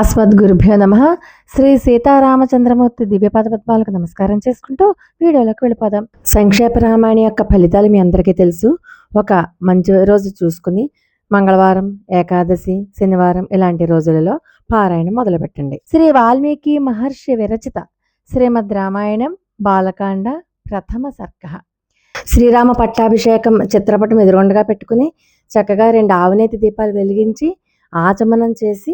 అస్మద్గురుభ్యో నమ. శ్రీ సీతారామచంద్రమూర్తి దివ్యపాద పద్మాలకు నమస్కారం చేసుకుంటూ వీడియోలోకి వెళ్ళిపోదాం. సంక్షేప రామాయణ యొక్క ఫలితాలు మీ అందరికీ తెలుసు. ఒక మంచి రోజు చూసుకుని మంగళవారం ఏకాదశి శనివారం ఇలాంటి రోజులలో పారాయణం మొదలుపెట్టండి. శ్రీ వాల్మీకి మహర్షి విరచిత శ్రీమద్ రామాయణం బాలకాండ ప్రథమ సర్గ. శ్రీరామ పట్టాభిషేకం చిత్రపటం ఎదురుగుండగా పెట్టుకుని చక్కగా రెండు ఆవునేతి దీపాలు వెలిగించి ఆచమనం చేసి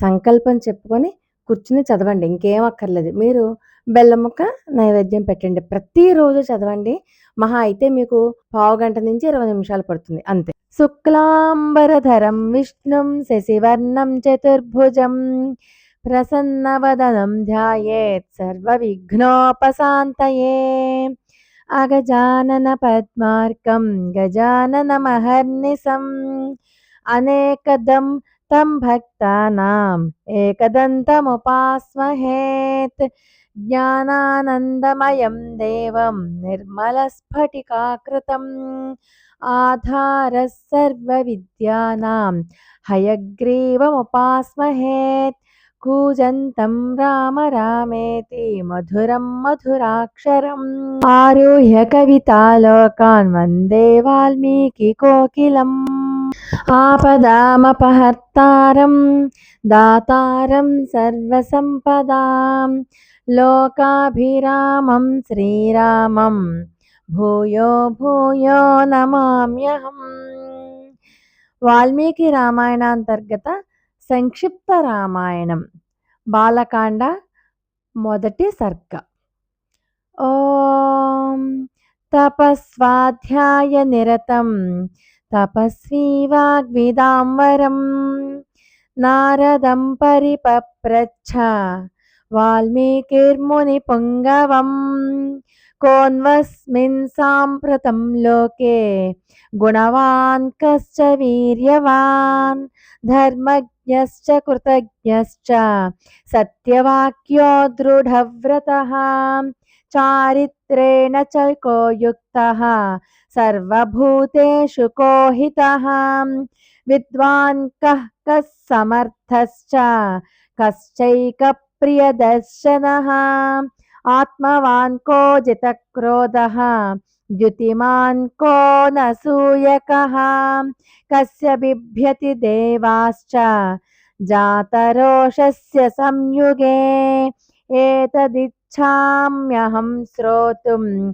సంకల్పం చెప్పుకొని కూర్చుని చదవండి. ఇంకేం అక్కర్లేదు. మీరు బెల్లం ముక్క నైవేద్యం పెట్టండి. ప్రతిరోజు చదవండి. మహా అయితే మీకు పావు గంట నుంచి ఇరవై నిమిషాలు పడుతుంది. అంతే. శుక్లాంబరధరం విష్ణుం శశివర్ణం చతుర్భుజం ప్రసన్నవదనం ధ్యాయేత్ సర్వ విఘ్నోపశాంతయే అగజానన పద్మార్కం గజానన మహర్నిసం అనేకదం तं भक्तानाम् एकदन्तमुपास्महेत्। ज्ञानानन्दमयं देवं निर्मलस्फटिकाकृतम्। आधारः सर्वविद्यानां हयग्रीवमुपास्महेत्। कूजन्तं राम रामेति मधुरं मधुराक्षरम्। आरुह्य कवितालोकान् वंदे वाल्मीकिकोकिलम् కోకిలం ఆపదామపహర్తారం దాతారం సర్వసంపదాం లోకాభిరామం శ్రీరామం భూయో భూయో నమామ్యహం వాల్మీకి రామాయణాంతర్గత సంక్షిప్త రామాయణం బాలకాండ మొదటి సర్గ ఓం తపస్వాధ్యాయ నిరతం తపస్వీ వాగ్విదాంబరం నారదం పరిపప్రచ్ఛ వాల్మీకిర్ముని పుంగవం कोऽन्वस्मिन् लोके गुणवान् कश्च वीर्यवान्, धर्मज्ञश्च कृतज्ञश्च, सत्यवाक्यो दृढ़व्रत, चारित्रेण च को युक्तः सर्वभूतेषु को हितः विद्वान् कः कः समर्थश्च, कश्चैकप्रियदर्शनः आत्मवान् को जितक्रोधः, द्युतिमान् को न सूयकः, कस्य बिभ्यति देवाश्च, जातरोषस्य संयुगे, एतदिच्छाम्यहं श्रोतुं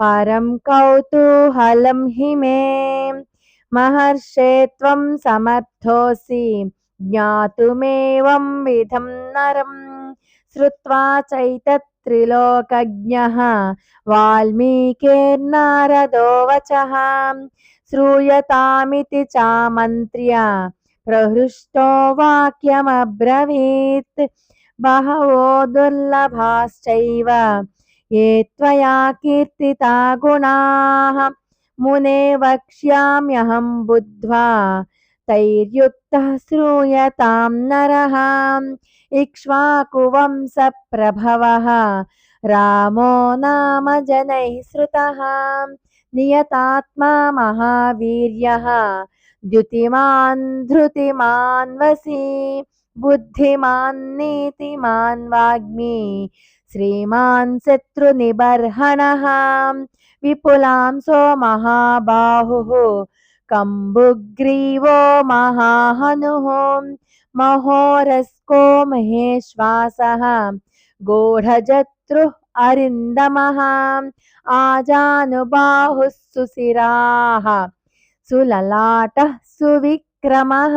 परं कौतूहलं हि मे। महर्षे त्वं समर्थोऽसि, ज्ञातुमेवं विधं नरं, श्रुत्वा चैतत् चैतत्त्रिलोकज्ञः वाल्मीकिर्नारदो वचः। श्रूयतामिति चामन्त्र्य, प्रहृष्टो वाक्यमब्रवीत्। बहवो दुर्लभाश्चैव, ये त्वया मुने वक्ष्याम्यहं बुद्ध्वा, तैर्युक्तः श्रूयतां नरः। इक्ष्वाकुवंशप्रभवः रामो नाम जनैः श्रुतः। नियतात्मा महावीर्यः। द्युतिमान् धृतिमान् वसी। बुद्धिमान् नीतिमान् वाग्मी। श्रीमान् शत्रुनिबर्हणः। विपुलांसो महाबाहुः। कम्बुग्रीवो महाहनुः। महोरस्को महेश्वासः। गूढजत्रुः अरिन्दमः आजानुबाहुः सुललाटः सुविक्रमः।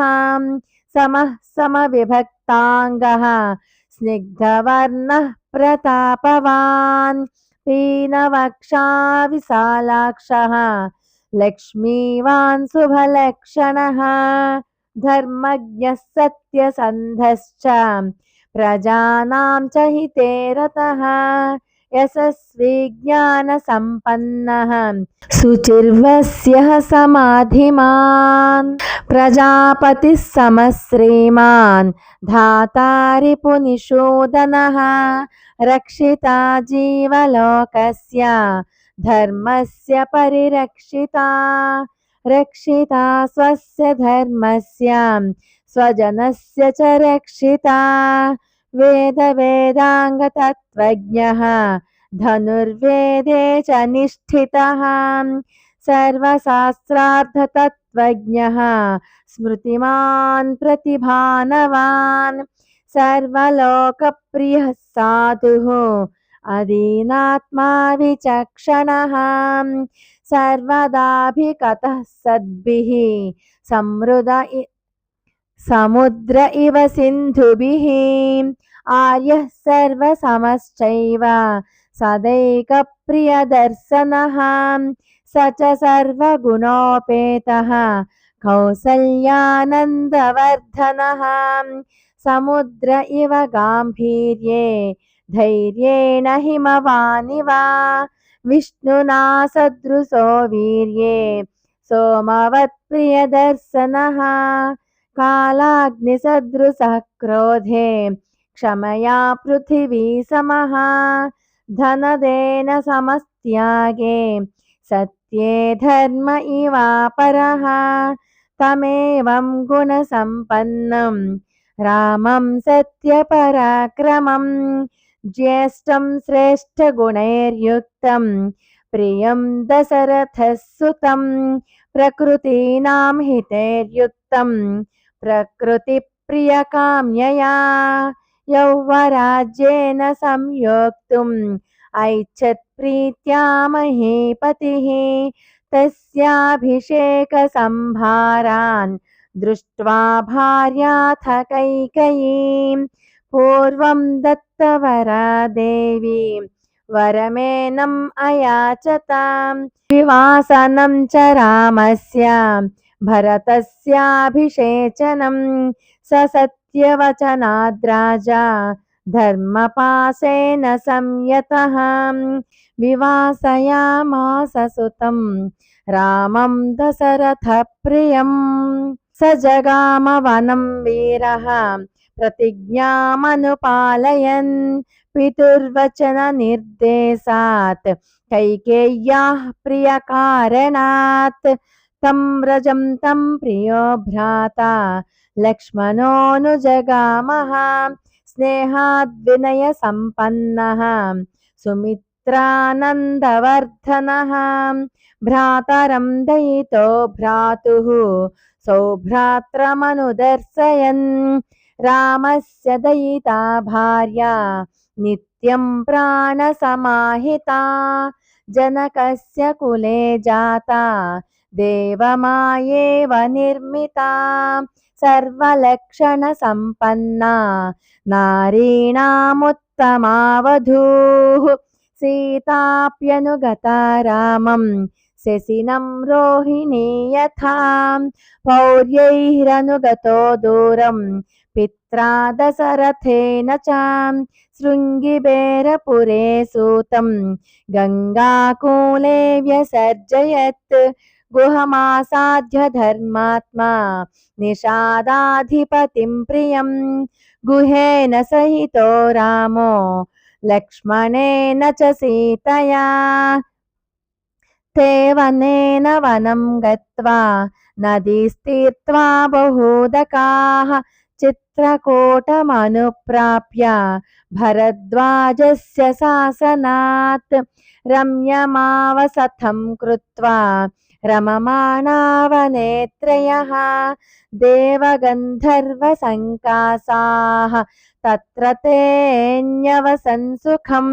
समः समविभक्ताङ्गः। स्निग्धवर्णः प्रतापवान्। पीनवक्षा विशालाक्षः। लक्ष्मीवान् शुभलक्षणः। धर्मज्ञः सत्यसन्धश्च प्रजानां च हिते रतः यशस्वी ज्ञानसम्पन्नः। शुचिर्वस्यः समाधिमान्। प्रजापतिः समश्रीमान्। धातारिपुनिषूदनः रक्षिता जीवलोकस्य। धर्मस्य परिरक्षिता। रक्षिता स्वस्य धर्मस्य, स्वजनस्य च रक्षिता। वेदवेदाङ्गतत्त्वज्ञः धनुर्वेदे च निष्ठितः, सर्वशास्त्रार्थतत्त्वज्ञः, स्मृतिमान् प्रतिभानवान्, सर्वलोकप्रियः साधुः अदीनात्मा विचक्षणः। सर्वदाभिकतः सद्भिः। समृद समुद्र इव सिन्धुभिः। आर्यः सर्वसमश्चैव। सदैकप्रियदर्शनः। स च सर्वगुणोपेतः। कौसल्यानन्दवर्धनः। समुद्र इव गाम्भीर्ये। धैर्येण हिमवानिव। विष्णुना सदृशो वीर्ये सोमवत्प्रियदर्शनः कालाग्निसदृशः क्रोधे क्षमया पृथिवी समः धनदेन समस्त्यागे सत्ये धर्म इवापरः तमेवं गुणसम्पन्नं रामं सत्यपराक्रमं ज्येष्ठं श्रेष्ठगुणैर्युक्तं, प्रियं दशरथः सुतं प्रकृतीनां हितैर्युक्तं, प्रकृतिप्रियकाम्यया यौवराज्येन संयोक्तुम् ऐच्छत्प्रीत्या महीपतिः तस्याभिषेकसम्भारान् दृष्ट्वा भार्याथ कैकयीं पूर्वं दत्तवरा देवी वरमेनम् अयाचतां विवासनं च रामस्य भरतस्याभिषेचनं स सत्यवचनाद्राजा धर्मपासेन संयतः विवासयामास सुतं रामं दशरथप्रियं स जगामवनं वीरः प्रतिज्ञामनुपालयन् पितुर्वचननिर्देशात्। कैकेय्याः प्रियकारणात् तं व्रजं तं प्रियो भ्राता। लक्ष्मणोऽनुजगामः स्नेहाद्विनयसम्पन्नः। सुमित्रानन्दवर्धनः भ्रातरं दयितो भ्रातुः। सौभ्रात्रमनुदर्शयन् रामस्य दयिता भार्या नित्यं प्राणसमाहिता जनकस्य कुले जाता देवमायेव निर्मिता सर्वलक्षणसम्पन्ना नारीणामुत्तमावधूः सीताप्यनुगता रामं शशिनं रोहिणी यथा पौर्यैरनुगतो दूरं पित्रा दशरथेन च शृङ्गिबेरपुरे सूतं गङ्गाकूले व्यसर्जयत् गुहमासाध्य धर्मात्मा निषादाधिपतिं प्रियं गुहेन सहितो रामो लक्ष्मणेन च सीतया ते वनेन वनं गत्वा नदीस्तीर्त्वा बहूदकाः चित्रकूटमनुप्राप्य भरद्वाजस्य शासनात् रम्यमावसथं कृत्वा रममाणावनेत्रयः देवगन्धर्वसङ्कासाः तत्र तेऽन्यवसन् सुखं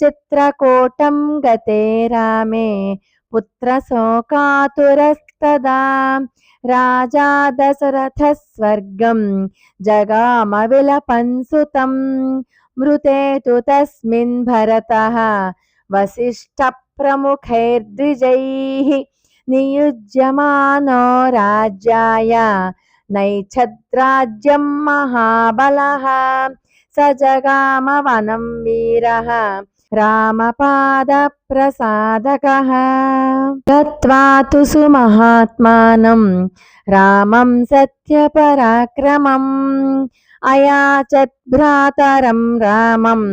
चित्रकूटं गते रामे पुत्रशोकातुरस्तदा राजा दशरथः स्वर्गं जगामविलपन् सुतं मृते तु तस्मिन् भरतः वसिष्ठप्रमुखैर्द्विजैः नियुज्यमानो राज्याय नैच्छद्राज्यं महाबलः स जगामवनं वीरः रामपादप्रसादकः गत्वा तु सुमहात्मानं रामं सत्यपराक्रमम् अयाचत् भ्रातरं रामम्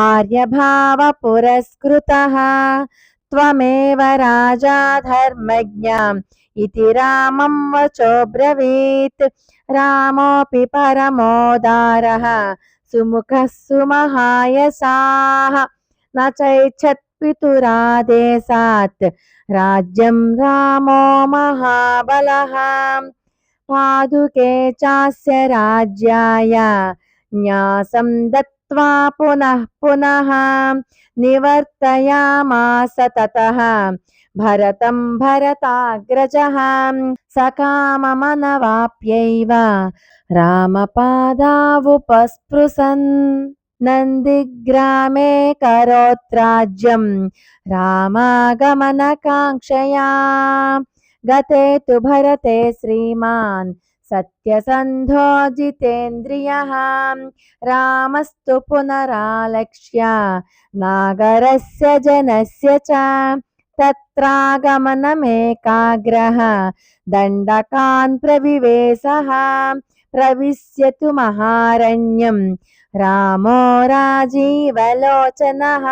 आर्यभावपुरस्कृतः त्वमेव राजा धर्मज्ञ इति रामं वचोब्रवीत् रामोऽपि परमोदारः सुमुखः सुमहायसाः न चैच्छत्पितुरादेशात् राज्यं रामो महाबलः। पादुके चास्य राज्याय। न्यासं दत्त्वा पुनः पुनः निवर्तयामास ततः। भरतं भरताग्रजः। सकाममनवाप्यैव रामपादावुपस्पृशन्। नन्दिग्रामे करोत्राज्यं रामागमनकाङ्क्षया। गते तु भरते श्रीमान् सत्यसन्धो जितेन्द्रियः रामस्तु पुनरालक्ष्य नागरस्य जनस्य च तत्रागमनमेकाग्रह दण्डकान् प्रविवेशः। प्रविश्य तु महारण्यं रामो राजीवलोचनः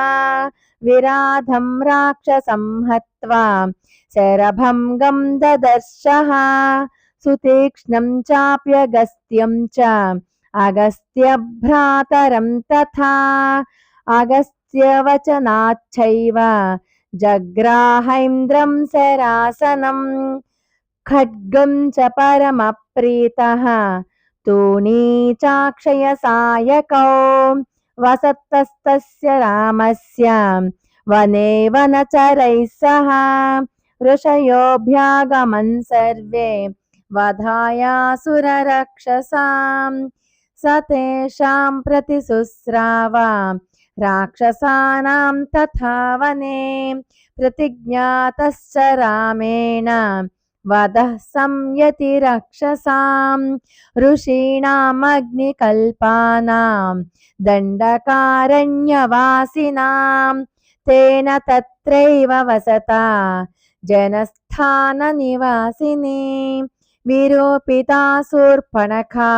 विराधं राक्षसं हत्वा शरभङ्गं ददर्शः सुतीक्ष्णं चाप्यगस्त्यं च अगस्त्यभ्रातरं तथा अगस्त्यवचनाच्छैव जग्राहैन्द्रं शरासनं खड्गं च परमप्रीतः तूणी चाक्षयसायकौ वसतस्तस्य रामस्य। वने वनचरैः सह ऋषयोऽभ्यागमन् सर्वे वधायासुररक्षसां स तेषां प्रतिशुस्राव राक्षसानां तथा वने प्रतिज्ञातश्च रामेण। वधः संयति रक्षसां ऋषीणामग्निकल्पानां दण्डकारण्यवासिनां तेन तत्रैव वसता जनस्थाननिवासिनी। विरूपिता शूर्पणखा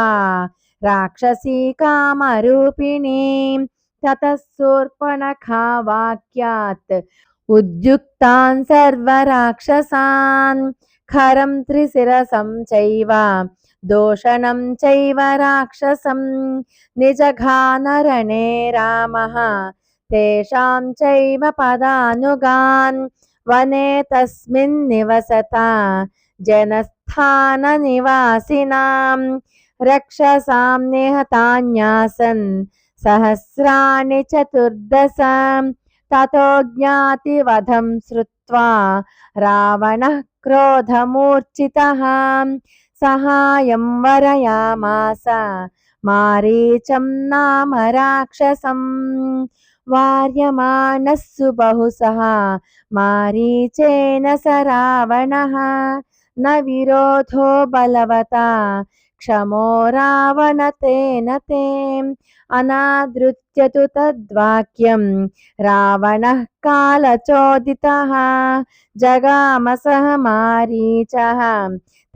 राक्षसी कामरूपिणी। ततः शूर्पणखा वाक्यात् उद्युक्तान् सर्वराक्षसान् खरं त्रिशिरसं चैव, दोषणं चैव राक्षसं, निजघानरणे रामः। तेषां चैव पदानुगान्, वने तस्मिन् निवसता। जनस्थाननिवासिनां रक्षसां निहतान्यासन्, सहस्राणि चतुर्दश। ततो ज्ञातिवधं श्रुत्वा रावणः क्रोधमूर्छितः सहायं वरयामास। मारीचं नाम राक्षसम् वार्यमाणः सुबहुसः मारीचेन स रावणः। न विरोधो बलवता। क्षमो रावण तेन ते अनादृत्य तु तद्वाक्यं रावणः कालचोदितः जगामसः मारीचः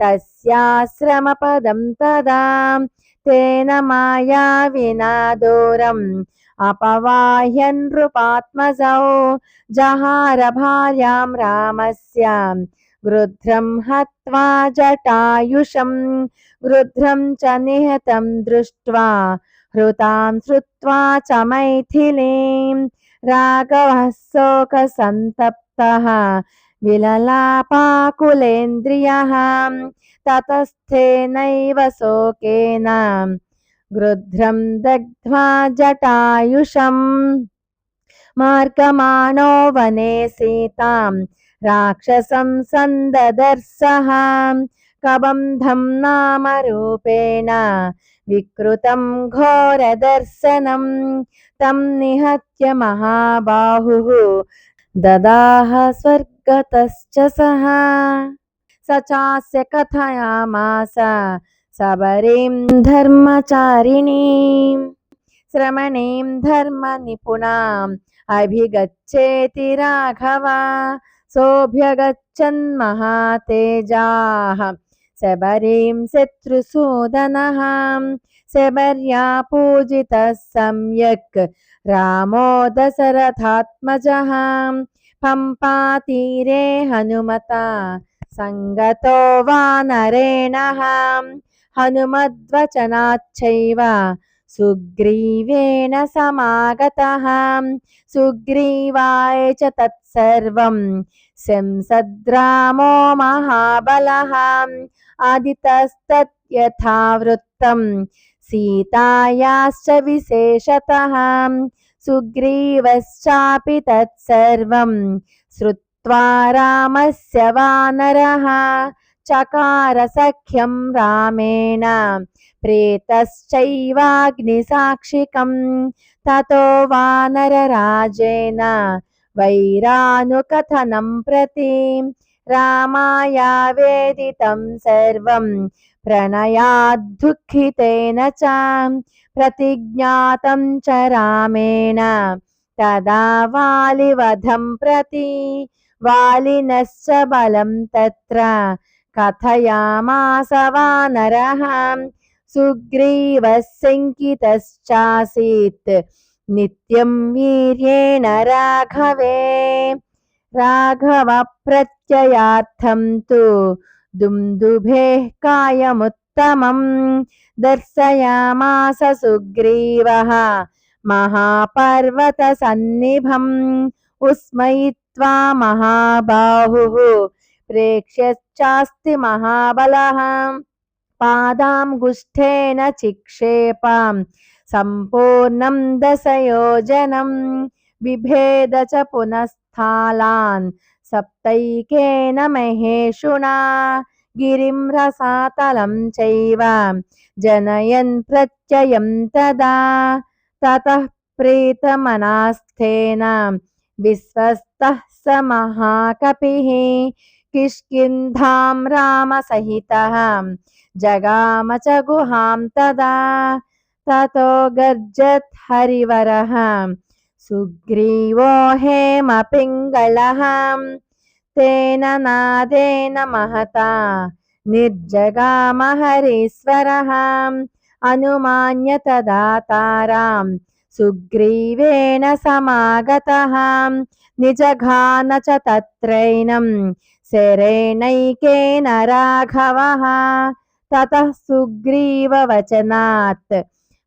तस्याश्रमपदं तदा, तेन मायाविना दूरम्। अपवाह्य नृपात्मजौ जहार भार्यां रामस्य। गृध्रं हत्वा जटायुषं गृध्रं च निहतं दृष्ट्वा, हृतां श्रुत्वा च मैथिलीं, राघवः शोकसन्तप्तः, विललापाकुलेन्द्रियः ततस्थेनैव शोकेन गृध्रं दग्ध्वा जटायुषम् मार्गमाणो वने सीतां राक्षसं सन्ददर्शः। कबन्धं नाम रूपेण विकृतं घोरदर्शनं। तं निहत्य महाबाहुः ददाह स्वर्गतश्च सः। स चास्य कथयामास सबरीं धर्मचारिणीं। श्रमणीं धर्मनिपुणाम् अभिगच्छेति राघव। सोऽभ्यगच्छन् महातेजाः। शबरीं शत्रुसूदनः। शबर्या पूजितः सम्यक्। रामो दशरथात्मजः। पम्पातीरे हनुमता। सङ्गतो वानरेणः। हनुमद्वचनाच्चैव सुग्रीवेण समागतः। सुग्रीवाय च तत्सर्वं। शंसद्रामो महाबलः। आदितस्तत् यथावृत्तं सीतायाश्च विशेषतः। सुग्रीवश्चापि तत्सर्वं। श्रुत्वा रामस्य वानरः। चकार सख्यं रामेण प्रेतश्चैवाग्निसाक्षिकं। ततो वानरराजेन वैरानुकथनं प्रति रामाया वेदितं सर्वं प्रणयाद्दुःखितेन च प्रतिज्ञातं च रामेण। तदा वालिवधं प्रति वालिनश्च बलं तत्र कथयामास वानरः सुग्रीवः शङ्कितश्चासीत् नित्यं वीर्येण राघवे। राघवप्रत्ययार्थं तु दुन्दुभेः कायमुत्तमं दर्शयामास सुग्रीवः। महापर्वतसन्निभम् उस्मयित्वा महाबाहुः प्रेक्ष्यश्चास्ति महाबलः पादाङ्गुष्ठेन चिक्षेपां सम्पूर्णं दशयोजनं बिभेद च पुनस्थालान् सप्तैकेन महेशुना गिरिं रसातलं चैव जनयन् प्रत्ययं तदा ततः प्रीतमनास्थेन विश्वस्तः स महाकपिः किष्किन्धां रामसहितः, जगाम च गुहां तदा, ततो गर्जत् हरिवरः। सुग्रीवो हेमपिङ्गलः, तेन नादेन महता, निर्जगाम हरीश्वरः, अनुमान्य तदा तारां, सुग्रीवेण समागतः, निजघान च तत्रैनं राघवः। ततः सुग्रीववचनात्।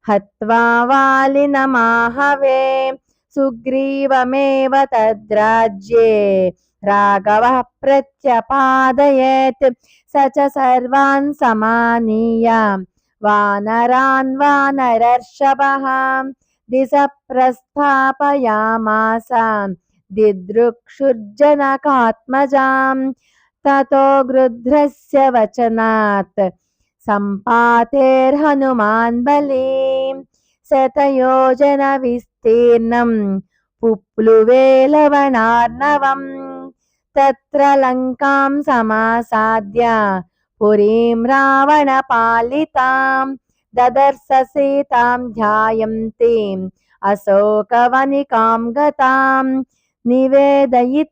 हत्वा वालिनमाहवे। सुग्रीवमेव तद्राज्ये। राघवः प्रत्यपादयेत्। स च सर्वान् वानरान् वानरर्षभः। दिश प्रस्थापयामास दिदृक्षुर्जनकात्मजां ततो गृध्रस्य वचनात् सम्पातेर्हनुमान् बलीं शतयोजनविस्तीर्णं पुप्लुवे लवणार्णवम् तत्र लङ्कां समासाद्य पुरीं रावणपालितां ददर्श सीतां ध्यायन्तीम् अशोकवनिकां गतां निवेदयित्वाभिज्ञानं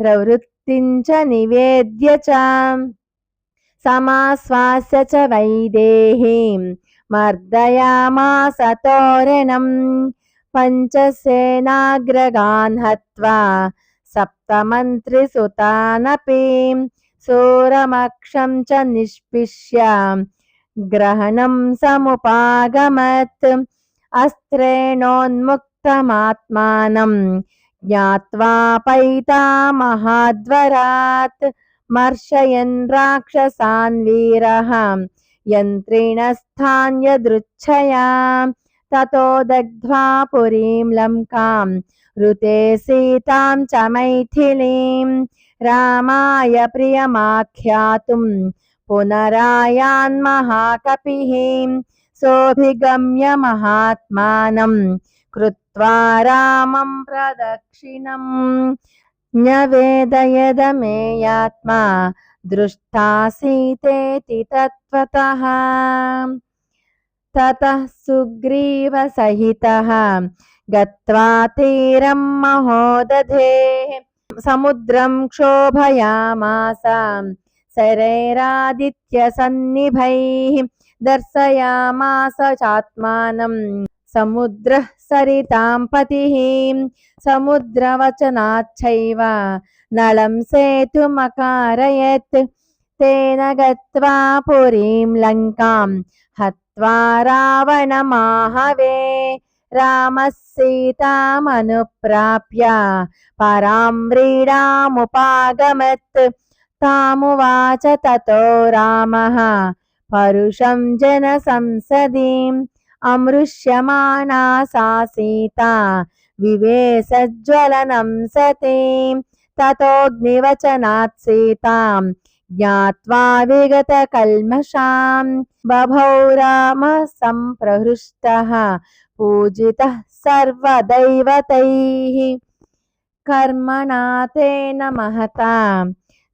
प्रवृत्तिं च निवेद्य च समाश्वास्य च वैदेहीं मर्दयामास तोरणं पञ्चसेनाग्रगान् हत्वा सप्तमन्त्रिसुतानपि सोरमक्षं च निष्पिष्य ग्रहणं समुपागमत् अस्त्रेणोन्मुक्तमात्मानं ज्ञात्वा पैतामहाद्वरात् मर्शयन् राक्षसान् वीरः। यन्त्रिणस्थान्यदृच्छया ततो दग्ध्वा पुरीं लङ्कां ऋते सीतां च मैथिलीं। रामाय प्रियमाख्यातुं पुनरायान्महाकपिः सोऽभिगम्य महात्मानं। कृत्वा रामं प्रदक्षिणम् न्यवेदयदमेयात्मा दृष्टासीतेति तत्त्वतः। ततः सुग्रीवसहितः गत्वा तीरं महोदधेः। समुद्रं क्षोभयामास शरैरादित्यसन्निभैः दर्शयामास चात्मानं। समुद्रः सरितां पतिः समुद्रवचनाच्छैव नलं सेतुमकारयत् तेन गत्वा पुरीं लङ्कां हत्वा रावणमाहवे रामः सीतामनुप्राप्य परां व्रीडामुपागमत् तामुवाच ततो रामः परुषं जनसंसदीम् अमृष्यमाणा सा सीता विवेशज्वलनं सतीं। ततोऽग्निवचनात् सीतां ज्ञात्वा विगतकल्मषां बभौ रामः सम्प्रहृष्टः पूजितः सर्वदैवतैः। कर्मणा तेन महता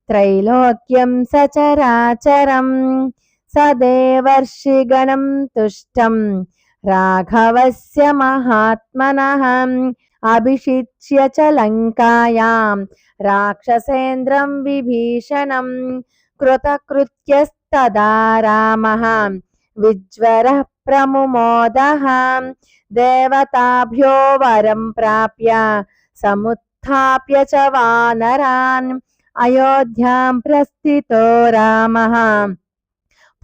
त्रैलोक्यं सचराचरं सदेवर्षिगणं तुष्टं राघवस्य महात्मनः अभिषिच्य च लङ्कायां राक्षसेन्द्रं विभीषणं कृतकृत्यस्तदा रामः विज्वरः देवताभ्यो वरं प्राप्य समुत्थाप्य च वानरान् अयोध्यां प्रस्थितो रामः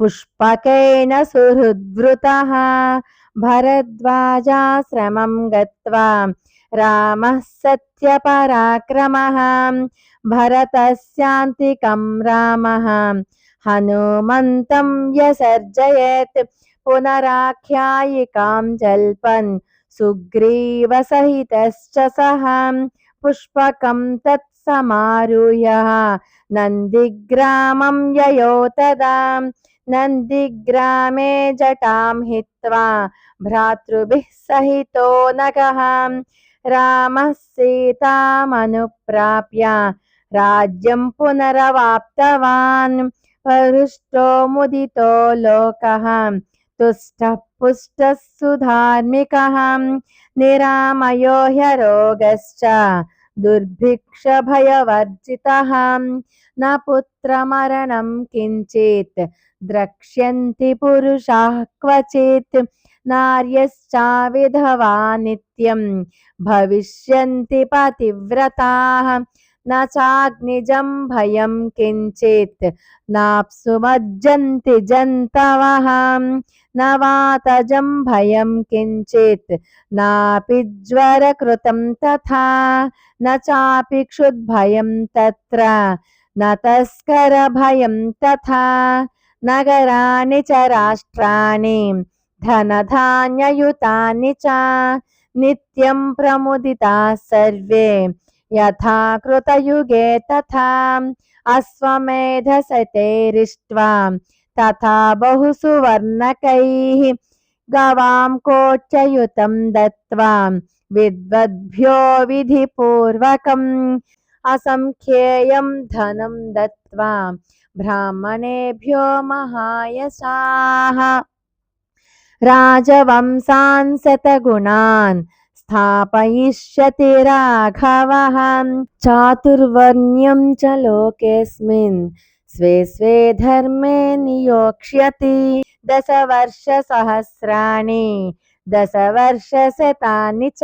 पुष्पकेन सुहृद्वृतः। भरद्वाजाश्रमं गत्वा रामः सत्यपराक्रमः। भरतस्यान्तिकं रामः। हनुमन्तं व्यसर्जयत् पुनराख्यायिकां जल्पन्। सुग्रीवसहितश्च सः। पुष्पकं तत्समारुह्य। नन्दिग्रामं ययो तदा। नन्दिग्रामे जटां हित्वा भ्रातृभिः सहितो नगः। रामः सीतामनुप्राप्य राज्यं पुनरवाप्तवान्। परुष्टो मुदितो लोकः, तुष्टः पुष्टः सुधार्मिकः। निरामयो ह्यरोगश्च दुर्भिक्षभयवर्जितः न पुत्रमरणं किञ्चित् द्रक्ष्यन्ति पुरुषाः क्वचित् नार्यश्चाविधवा नित्यं भविष्यन्ति पतिव्रताः। न चाग्निजं भयं किञ्चित्। नाप्सुमज्जन्ति जन्तवः। न वातजं भयं किञ्चित्। नापि ज्वरकृतं तथा। न चापि क्षुद्भयं तत्र। न तस्करभयं तथा। नगराणि च राष्ट्राणि, धनधान्ययुतानि च नित्यं प्रमुदिताः सर्वे। यथा कृतयुगे तथा अश्वमेधसतेरिष्ट्वा तथा बहुसुवर्णकैः गवां कोच्ययुतं दत्त्वा, विद्वद्भ्यो विधिपूर्वकम् असङ्ख्येयं धनं दत्त्वा। ब्राह्मणेभ्यो महायशाः। राजवंशान् शतगुणान् स्थापयिष्यति राघवः। चातुर्वर्ण्यं च लोकेऽस्मिन् स्वे स्वे धर्मे नियोक्ष्यति। दशवर्षसहस्राणि, दशवर्षशतानि च।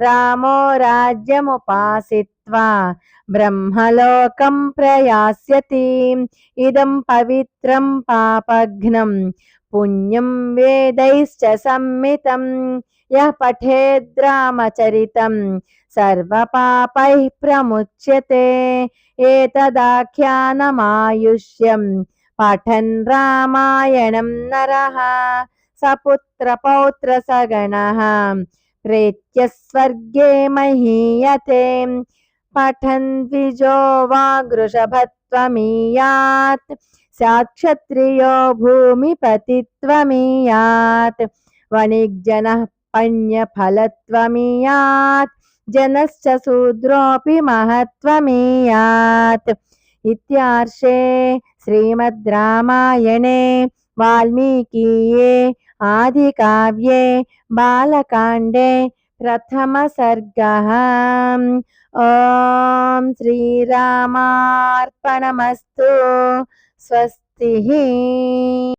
रामो राज्यमुपासित्वा ब्रह्मलोकं प्रयास्यति। इदं पवित्रं पापघ्नं पुण्यं वेदैश्च सम्मितं यः पठेद्रामचरितं सर्वपापैः प्रमुच्यते। एतदाख्यानमायुष्यं पठन् रामायणं नरः। सपुत्रपौत्रसगणः प्रेत्य स्वर्गे महीयते। पठन् द्विजो वागृषभत्वमीयात् साक्षत्रियो भूमिपतित्वमीयात्। वणिग्जनः पण्यफलत्वमीयात्। जनश्च शूद्रोऽपि महत्त्वमीयात्। इत्यार्षे श्रीमद् रामायणे वाल्मीकीये आदिकाव्ये बालकाण्डे प्रथमसर्गः ॐ श्रीरामार्पणमस्तु स्वस्तिः